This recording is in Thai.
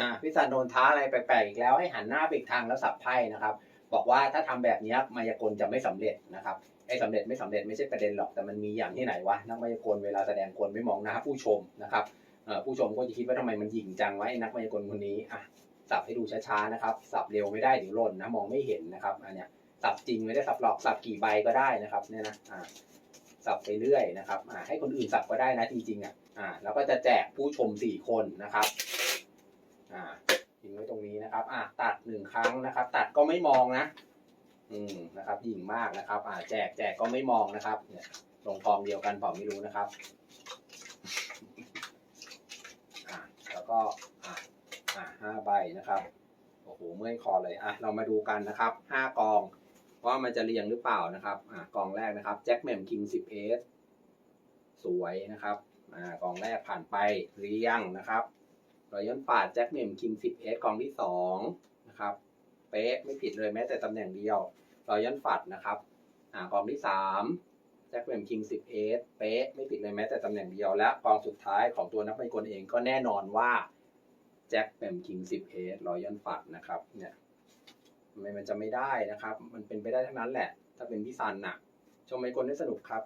อ่าพี่ซันโดนท้าอะไรแปลกๆอีกแล้วให้หันหน้าไปอีกทางแล้วสับไพ่นะครับ บอกว่าถ้าทำแบบนี้มายากลจะไม่สำเร็จนะครับไอ้สำเร็จไม่สำเร็จไม่ใช่ประเด็นหรอกแต่มันมีอย่างที่ไหนวะนักมายากลเวลาแสดงกลไม่มองหน้าผู้ชมนะครับเอ่อผู้ชมก็จะคิดว่าทำไมมันหยิ่งจังไอ้นักมายากลคนนี้อะสับให้ดูช้าๆนะครับ สับเร็วไม่ได้เดี๋ยวหล่นนะมองไม่เห็นนะครับอันเนี้ยสับจริงไม่ได้สับหลอกสับกี่ใบก็ได้นะครับเนี่ยนะอ่าสับไปเรื่อยนะครับอ่าให้คนอื่นสับก็ได้นะจริงๆอะอ่าแล้วก็จะแจกผู้ชมสี่คนนะครับ อ่าทิ้งไว้ตรงนี้นะครับ อะตัดหนึ่งครั้งนะครับ ตัดก็ไม่มองนะ อืมนะครับหยิ่งมากนะครับ อ่าแจกแจกก็ไม่มองนะครับ เนี่ยลงกองเดียวกันเปล่าไม่รู้นะครับ อ่าแล้วก็อ่าอ่าห้าใบนะครับโอ้โหเมื่อยคอเลยอะเรามาดูกันนะครับห้ากองว่ามันจะเรียงหรือเปล่านะครับ อ่ากองแรกนะครับแจ็คแมมคิงสิบเอสสวยนะครับ อ่ากองแรกผ่านไปเรียงนะครับ รอยอนปาดแจ็คเมมคิง10 s กองที่2นะครับเป๊ะไม่ผิดเลยแม้แต่ตำแหน่งเดียวรอยอนฝัดนะครับอ่ากองที่3แจ็คเมมคิง10 s เอสเป๊ะไม่ผิดเลยแม้แต่ตำแหน่งเดียวและกองสุดท้ายของตัวนักไมกลเองก็แน่นอนว่าแจ็คเมมคิง10 s รอยอนฝัดนะครับเนี่ยทำไมมันจะไม่ได้นะครับ มันเป็นไปได้ทั้งนั้นแหละ ถ้าเป็นพี่ซันน่ะ ชมไมกลได้สนุกครับ